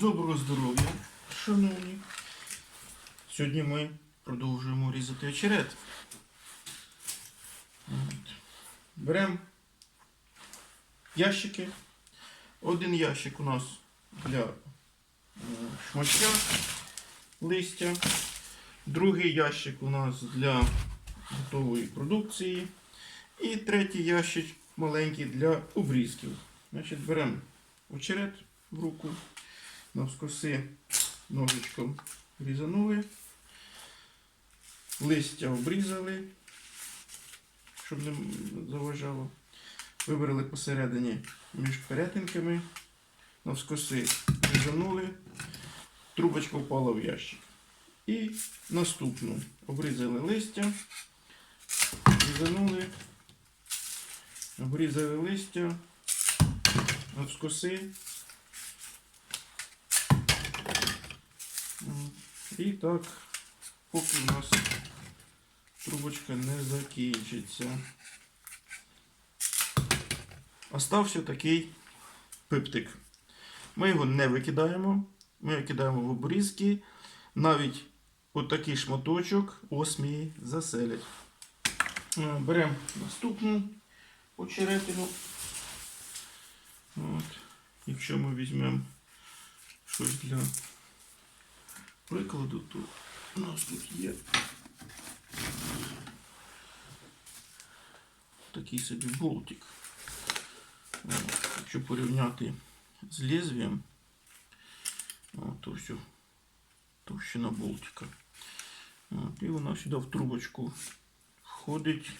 Доброго здоров'я, шановні. Сьогодні ми продовжуємо різати очерет. Беремо ящики. Один ящик у нас для е, листя. Другий ящик у нас для готової продукції. І третій ящик маленький для обрізків. Значить, беремо очерет в руку, навскоси ножичком різанули, листя обрізали, щоб не заважало. Вибрали посередині між перетинками, навскоси різанули, трубочка впала в ящик. І наступну обрізали листя, різанули, обрізали листя, навскоси. І так, поки у нас трубочка не закінчиться. Остався такий пиптик. Ми його не викидаємо, ми його кидаємо в обрізки. Навіть отакий шматочок осмії заселять. Е, Беремо наступну очеретину. От. Якщо ми візьмемо щось для прикладу, то у нас тут є такий собі болтик. Якщо порівняти з лезвієм, то все, товщина болтика. І вона сюди в трубочку входить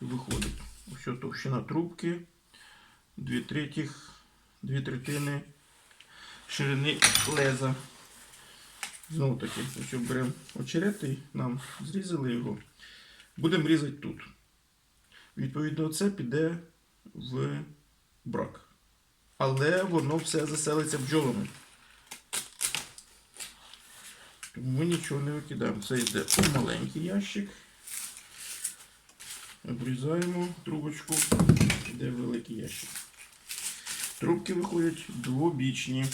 і виходить. Ось товщина трубки, дві третіх, дві третини ширини леза. Знову таки, якщо беремо очерет і нам зрізали його, будемо різати тут. Відповідно, це піде в брак. Але воно все заселиться бджолами. Тому ми нічого не викидаємо. Це йде у маленький ящик. Обрізаємо трубочку, йде великий ящик. Трубки виходять двобічні.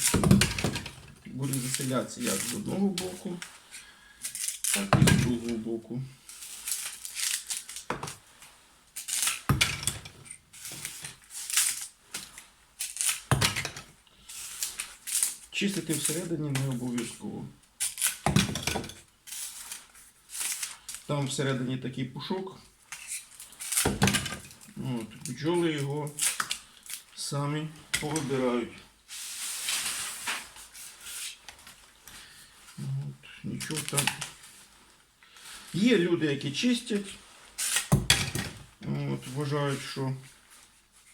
Буде заселятися як з одного боку, так і з другого боку. Чистити всередині не обов'язково. Там всередині такий пушок. От, бджоли його самі повибирають. От, нічого там. Є люди, які чистять. От, вважають, що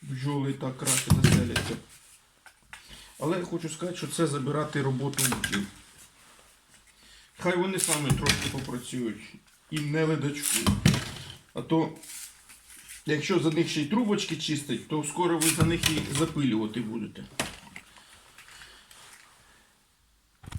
бджоли так краще заселяться. Але хочу сказати, що це забирати роботу у бджіл. Хай вони самі трошки попрацюють і не ледачкують. А то, якщо за них ще й трубочки чистить, то скоро ви за них і запилювати будете.